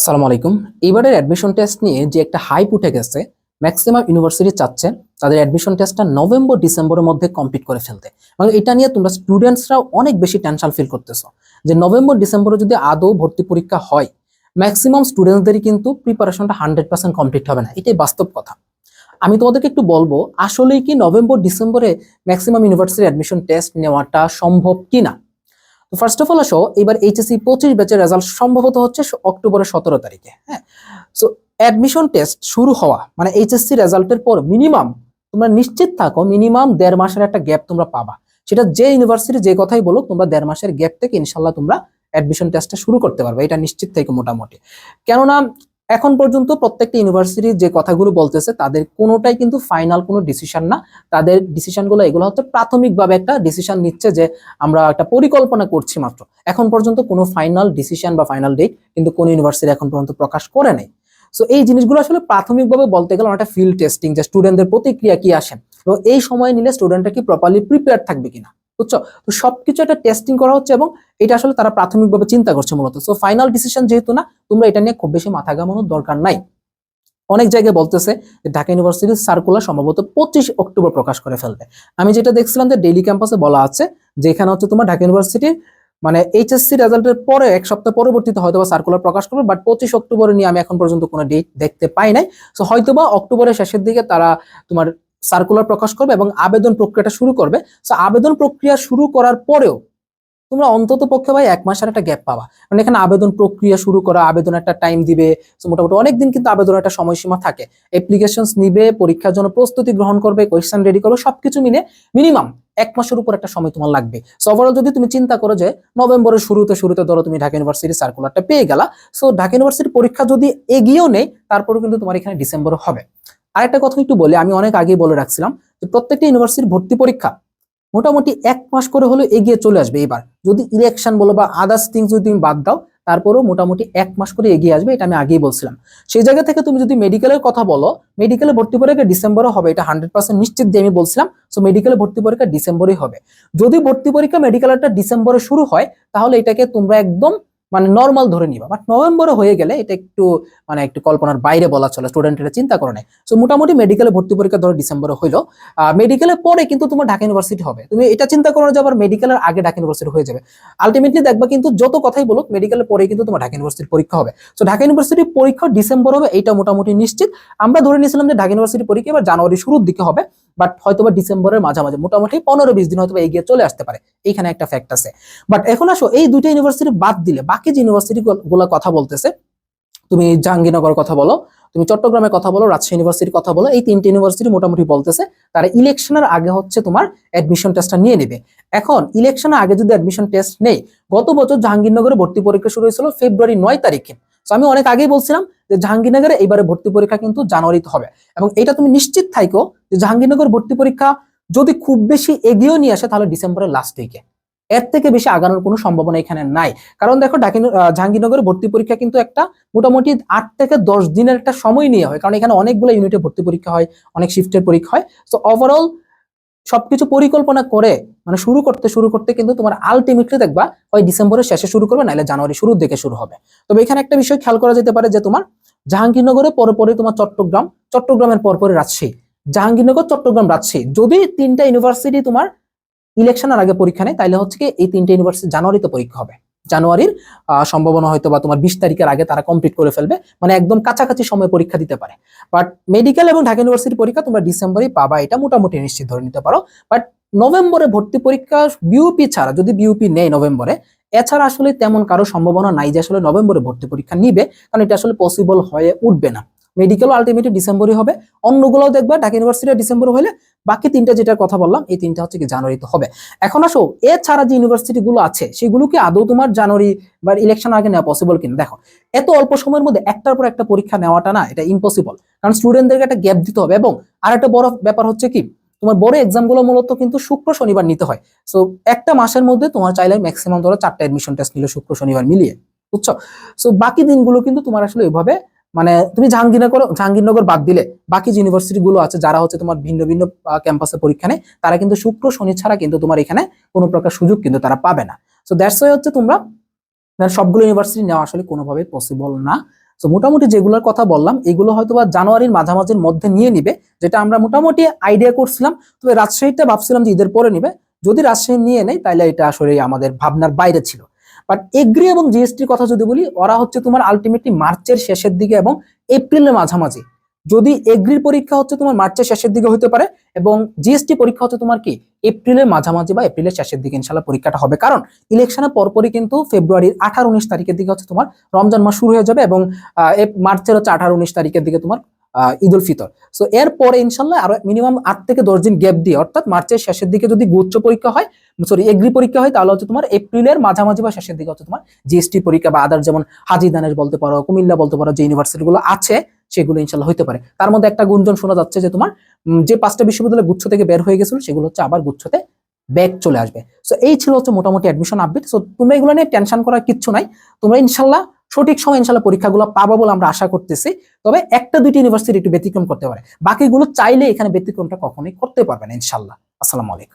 আসসালামু আলাইকুম। এবারের অ্যাডমিশন টেস্ট নিয়ে যে একটা হাইপ উঠে গেছে ম্যাক্সিমাম ইউনিভার্সিটি চাচ্ছে, তাদের অ্যাডমিশন টেস্টটা নভেম্বর ডিসেম্বরের মধ্যে কমপ্লিট করে ফেলতে। এবং এটা নিয়ে তোমরা স্টুডেন্টসরাও অনেক বেশি টেনশন ফিল করতেছো যে নভেম্বর ডিসেম্বরে যদি আদৌ ভর্তি পরীক্ষা হয় ম্যাক্সিমাম স্টুডেন্টসদেরই কিন্তু প্রিপারেশনটা হান্ড্রেড পার্সেন্ট কমপ্লিট হবে না। এটাই বাস্তব কথা। আমি তোমাদেরকে একটু বলব, আসলেই কি নভেম্বর ডিসেম্বরে ম্যাক্সিমাম ইউনিভার্সিটি অ্যাডমিশন টেস্ট নেওয়াটা সম্ভব কিনা? তো ফার্স্ট অফ অল আসো, এবার এইচএসসি পঁচিশ ব্যাচের রেজাল্ট সম্ভবত হচ্ছে অক্টোবরের সতেরো তারিখে হ্যাঁ? সো অ্যাডমিশন টেস্ট শুরু হওয়া মানে এইচএসসি রেজাল্টের পর মিনিমাম তোমরা নিশ্চিত থাকো মিনিমাম দেড় মাসের একটা গ্যাপ তোমরা পাবা। সেটা যে ইউনিভার্সিটি যে কথাই বলো তোমরা দেড় মাসের গ্যাপ থেকে ইনশাল্লাহ তোমরা অ্যাডমিশন টেস্টটা শুরু করতে পারবে, এটা নিশ্চিত থেকে মোটামুটি। কেননা এখন পর্যন্ত প্রত্যেকটা ইউনিভার্সিটি যে কথাগুলো বলতেছে, তাদের কোনোটাই কিন্তু ফাইনাল কোনো ডিসিশন না। তাদের ডিসিশনগুলো এগুলো হচ্ছে প্রাথমিকভাবে একটা ডিসিশন নিচ্ছে যে আমরা একটা পরিকল্পনা করছি মাত্র। এখন পর্যন্ত কোনো ফাইনাল ডিসিশন বা ফাইনাল ডেট কিন্তু কোন ইউনিভার্সিটি এখন পর্যন্ত প্রকাশ করে নেই। সো এই জিনিসগুলো আসলে প্রাথমিকভাবে বলতে গেলে একটা ফিল্ড টেস্টিং যে স্টুডেন্টদের প্রতিক্রিয়া কি আসে, এবং এই সময় নিলে স্টুডেন্টরা কি প্রপারলি প্রিপেয়ার থাকবে কিনা। বুঝছ? তো সবকিছু একটা টেস্টিং করা হচ্ছে এবং এটা আসলে তারা প্রাথমিকভাবে চিন্তা করছে মূলত। সো ফাইনাল ডিসিশন যেহেতু না, তোমরা এটা নিয়ে খুব বেশি মাথা ঘামানোর দরকার নাই। অনেক জায়গায় বলতেছে যে ঢাকা ইউনিভার্সিটির সার্কুলার সম্ভবত পঁচিশ অক্টোবর প্রকাশ করে ফেলবে। আমি যেটা দেখছিলাম যে ডেইলি ক্যাম্পাসে বলা আছে যে এখানে হচ্ছে তোমার ঢাকা ইউনিভার্সিটির মানে এইচএসসি রেজাল্টের পরে এক সপ্তাহ পরবর্তীতে হয়তোবা সার্কুলার প্রকাশ করবে বাট পঁচিশ অক্টোবরে নিয়ে আমি এখন পর্যন্ত কোনো ডেট দেখতে পাই নাই। সো হয়তোবা অক্টোবরের শেষের দিকে তারা তোমার সার্কুলার প্রকাশ করবে এবং আবেদন প্রক্রিয়াটা শুরু করবে। সো আবেদন প্রক্রিয়া শুরু করার পরেও তোমরা অন্তত পক্ষে ভাই এক মাসের একটা গ্যাপ পাবা। কারণ এখানে আবেদন প্রক্রিয়া শুরু করা আবেদন একটা টাইম দিবে মোটামুটি অনেক দিন কিন্তু আবেদন একটা সময়সীমা থাকে। অ্যাপ্লিকেশন নিবে, পরীক্ষার জন্য প্রস্তুতি গ্রহণ করবে কোয়েশ্চেন রেডি করবে, সবকিছু মিলে মিনিমাম এক মাসের উপর একটা সময় তোমার লাগবে। সো ওভারঅল যদি তুমি চিন্তা করো যে নভেম্বরের শুরুতে শুরুতে ধরো তুমি ঢাকা ইউনিভার্সিটি সার্কুলারটা পেয়ে গেলা সো ঢাকা ইউনিভার্সিটির পরীক্ষা যদি এগিয়েও নেই তারপরেও কিন্তু তোমার এখানে ডিসেম্বর হবে। আরেকটা কথা একটু বলে, আমি অনেক আগেই বলে রাখছিলাম যে প্রত্যেকটা ইউনিভার্সিটির ভর্তি পরীক্ষা মোটামুটি এক মাস করে হলে এগিয়ে চলে আসবে এবার। যদি ইলেকশন বলো বা আদার্স থিংস যদি তুমি বাদ দাও, তারপরেও মোটামুটি এক মাস করে এগিয়ে আসবে এটা আমি আগেই বলছিলাম। সেই জায়গা থেকে তুমি যদি মেডিকেলের কথা বলো মেডিকেলে ভর্তি পরীক্ষা ডিসেম্বরে হবে, এটা হান্ড্রেড পার্সেন্ট নিশ্চিত দিয়ে আমি বলছিলাম সো মেডিকেলে ভর্তি পরীক্ষা ডিসেম্বরেই হবে। যদি ভর্তি পরীক্ষা মেডিকেলটা ডিসেম্বরে শুরু হয়, তাহলে এটাকে তোমরা একদম মানে নর্মাল ধরে নিবা। বাট নভেম্বরে হয়ে গেলে এটা একটু মানে একটু কল্পনার বাইরে বলা চলে স্টুডেন্ট এটা চিন্তা করে নেয়। সো মোটামুটি মেডিকেলে ভর্তি পরীক্ষা ধরো ডিসেম্বরে হইল। মেডিকেলের পরে কিন্তু তোমার ঢাকা ইউনিভার্সিটি হবে। তুমি এটা চিন্তা করো যে আবার মেডিকেলের আগে ঢাকা ইউনিভার্সিটি হয়ে যাবে। আলটিমেটলি দেখবা কিন্তু যত কথাই বলুক মেডিকেলের পরে কিন্তু তোমার ঢাকা ইউনিভার্সিটির পরীক্ষা হবে। সো ঢাকা ইউনিভার্সিটির পরীক্ষা ডিসেম্বর হবে এটা মোটামুটি নিশ্চিত। আমরা ধরে নিয়েছিলাম যে ঢাকা ইউনিভার্সিটির পরীক্ষা এবার জানুয়ারি শুরুর দিকে হবে। বাট হয়তো বা ডিসেম্বরের মাঝামাঝি, মোটামুটি পনেরো বিশ দিন হয়তো এগিয়ে চলে আসতে পারে। এইখানে একটা ফ্যাক্ট আছে। বাট এখন আসো, এই দুইটা ইউনিভার্সিটি বাদ দিলে, বাকি যে ইউনিভার্সিটি গুলো কথা বলতেছে, তুমি জাহাঙ্গীরনগর কথা বলো, তুমি চট্টগ্রামের কথা বলো, রাজশাহী ইউনিভার্সিটির কথা বলো, এই তিনটে ইউনিভার্সিটি মোটামুটি বলতেছে, তারা ইলেকশনের আগে হচ্ছে তোমার অ্যাডমিশন টেস্টটা নিয়ে নেবে। এখন ইলেকশনের আগে যদি অ্যাডমিশন টেস্ট নেই, গত বছর জাহাঙ্গীরনগরে ভর্তি পরীক্ষা শুরু হয়েছিল ফেব্রুয়ারি নয় তারিখে। তো আমি অনেক আগেই বলছিলাম যে জাহাঙ্গীরনগরে এবারে ভর্তি পরীক্ষা কিন্তু জানুয়ারিতে হবে। এবং এটা তুমি নিশ্চিত থাইকো যে জাহাঙ্গীরনগর ভর্তি পরীক্ষা যদি খুব বেশি এগিয়েও নিয়ে আসে, তাহলে ডিসেম্বরের লাস্ট উইকে এর থেকে বেশি আগানোর কোনো সম্ভাবনা এখানে নাই। কারণ দেখো জাহাঙ্গীরনগরের ভর্তি পরীক্ষা কিন্তু একটা মোটামুটি আট থেকে দশ দিনের একটা সময় নিয়ে হয়। কারণ এখানে অনেকগুলো ইউনিটে ভর্তি পরীক্ষা হয়, অনেক শিফটের পরীক্ষা হয়। তো ওভারঅল সবকিছু পরিকল্পনা করে মানে শুরু করতে শুরু করতে কিন্তু তোমার আলটিমেটলি দেখবা হয় ডিসেম্বরের শেষে শুরু করবে নাহলে জানুয়ারি শুরুর দিকে শুরু হবে। তবে এখানে একটা বিষয় খেয়াল করা যেতে পারে যে তোমার জাহাঙ্গীরনগরে পরে তোমার চট্টগ্রাম, চট্টগ্রামের পরপরে রাজশাহী। জাহাঙ্গীরনগর, চট্টগ্রাম, রাজশাহী। যদি তিনটা ইউনিভার্সিটি তোমার ইলেকশনের আগে পরীক্ষা নেয় তাহলে হচ্ছে কি এই তিনটে ইউনিভার্সিটি জানুয়ারিতে পরীক্ষা হবে। জানুয়ারির সম্ভাবনা হয়তো বা তোমার বিশ তারিখের আগে তারা কমপ্লিট করে ফেলবে। মানে একদম কাছাকাছি সময় পরীক্ষা দিতে পারে। বাট মেডিকেল এবং ঢাকা ইউনিভার্সিটির পরীক্ষা তোমরা ডিসেম্বরে পাবা, এটা মোটামুটি নিশ্চিত ধরে নিতে পারো। বাট নভেম্বরে ভর্তি পরীক্ষা বিউপি ছাড়া, যদি বিউপি নেই নভেম্বরে, এছাড়া আসলে তেমন কারও সম্ভাবনা নাই যে আসলে নভেম্বরে ভর্তি পরীক্ষা নিবে, কারণ এটা আসলে পসিবল হয়ে উঠবে না। মেডিকেলও আলটিমেটলি ডিসেম্বরই হবে। অন্যগুলোও দেখবা, ঢাকা ইউনিভার্সিটি ডিসেম্বর হলে বাকি তিনটা যেটার কথা বললাম, এই তিনটা হচ্ছে কি জানুয়ারিতে হবে। এখন আসো, এছাড়া যে ইউনিভার্সিটি গুলো আছে, সেগুলোকে আদৌ তোমার জানুয়ারি বা ইলেকশন আগে নেওয়া পসিবল কিনা? দেখো, এত অল্প সময়ের মধ্যে একটার পর একটা পরীক্ষা নেওয়াটা না, এটা ইম্পসিবল কারণ স্টুডেন্টদেরকে একটা গ্যাপ দিতে হবে এবং আর একটা বড় ব্যাপার হচ্ছে কি, তোমার বড় এক্সামগুলো মূলত কিন্তু শুক্র, শনিবার নিতে হয়। সো একটা মাসের মধ্যে তোমার চাইলে ম্যাক্সিমাম ধরো চারটা এডমিশন টেস্ট নিলে শুক্র, শনিবার মিলিয়ে, বুঝছ? সো বাকি দিনগুলো কিন্তু তোমার আসলে ওইভাবে মানে তুমি জাহাঙ্গীরনগর জাহাঙ্গীরনগর বাদ দিলে বাকি যে ইউনিভার্সিটি গুলো আছে, যারা হচ্ছে তোমার ভিন্ন ভিন্ন ক্যাম্পাসে পরীক্ষা নেয়, তারা কিন্তু শুক্র, শনি ছাড়া কিন্তু তোমার এখানে কোনো প্রকার সুযোগ কিন্তু তারা পাবে না। সো দ্যাটস ওয়াই হচ্ছে তোমরা মানে সবগুলো ইউনিভার্সিটি নেওয়া আসলে কোনোভাবে পসিবল না। তো মোটামুটি যেগুলোর কথা বললাম, এগুলো হয়তো বা জানুয়ারির মাঝামাঝির মধ্যে নিয়ে নিবে, যেটা আমরা মোটামুটি আইডিয়া করছিলাম। তবে রাজশাহীটা ভাবছিলাম যে ঈদের পরে নিবে। যদি রাজশাহী নিয়ে নেয় তাহলে এটা আসলে আমাদের ভাবনার বাইরে ছিল। বাট এগ্রি এবং জিএসটির কথা যদি বলি, ওরা হচ্ছে তোমার আলটিমেটলি মার্চের শেষের দিকে এবং এপ্রিলের মাঝামাঝি। যদি এগ্রির পরীক্ষা হচ্ছে তোমার মার্চের শেষের দিকে হতে পারে এবং জিএসটি পরীক্ষা হচ্ছে তোমার কি? এপ্রিলের মাঝামাঝি বা এপ্রিলের শেষের দিকে ইনশাল্লাহ পরীক্ষাটা হবে। কারণ ইলেকশনের পরপরই কিন্তু ফেব্রুয়ারির আঠারো উনিশ তারিখের দিকে হচ্ছে তোমার রমজান মাস শুরু হয়ে যাবে এবং মার্চের হচ্ছে আঠারো উনিশ তারিখের দিকে তোমার ঈদ উল ফিতর। সো এরপরে ইনশাল্লাহ আরও মিনিমাম আট থেকে দশ দিন গ্যাপ দিয়ে, অর্থাৎ মার্চের শেষের দিকে যদি গুচ্ছ পরীক্ষা হয় সরি এগ্রি পরীক্ষা হয়, তাহলে হচ্ছে তোমার এপ্রিলের মাঝামাঝি বা শেষের দিকে হচ্ছে তোমার জিএসটি পরীক্ষা বা আদার যেমন হাজি দানেশ বলতে পারো, কুমিল্লা বলতে পারো, যে ইউনিভার্সিটি গুলো আছে, সেগুলো ইনশাল্লাহ হতে পারে। তার মধ্যে একটা গুঞ্জন শোনা যাচ্ছে যে তোমার যে পাঁচটা বিশ্ববিদ্যালয় গুচ্ছ থেকে বের হয়ে গেছিল, সেগুলো হচ্ছে আবার গুচ্ছতে ব্যাক চলে আসবে। সো এই ছিল হচ্ছে মোটামুটি অ্যাডমিশন আপডেট সো তোমরা এগুলো নিয়ে টেনশন করার কিচ্ছু নাই। তোমরা ইনশাল্লাহ সঠিক সময় ইনশাল্লাহ পরীক্ষাগুলো পাবো বলে আমরা আশা করতেছি। তবে একটা দুইটি ইউনিভার্সিটি একটু ব্যতিক্রম করতে পারে। বাকিগুলো চাইলে এখানে ব্যতিক্রমটা কখনোই করতে পারবে না ইনশাল্লাহ। আসসালামু আলাইকুম।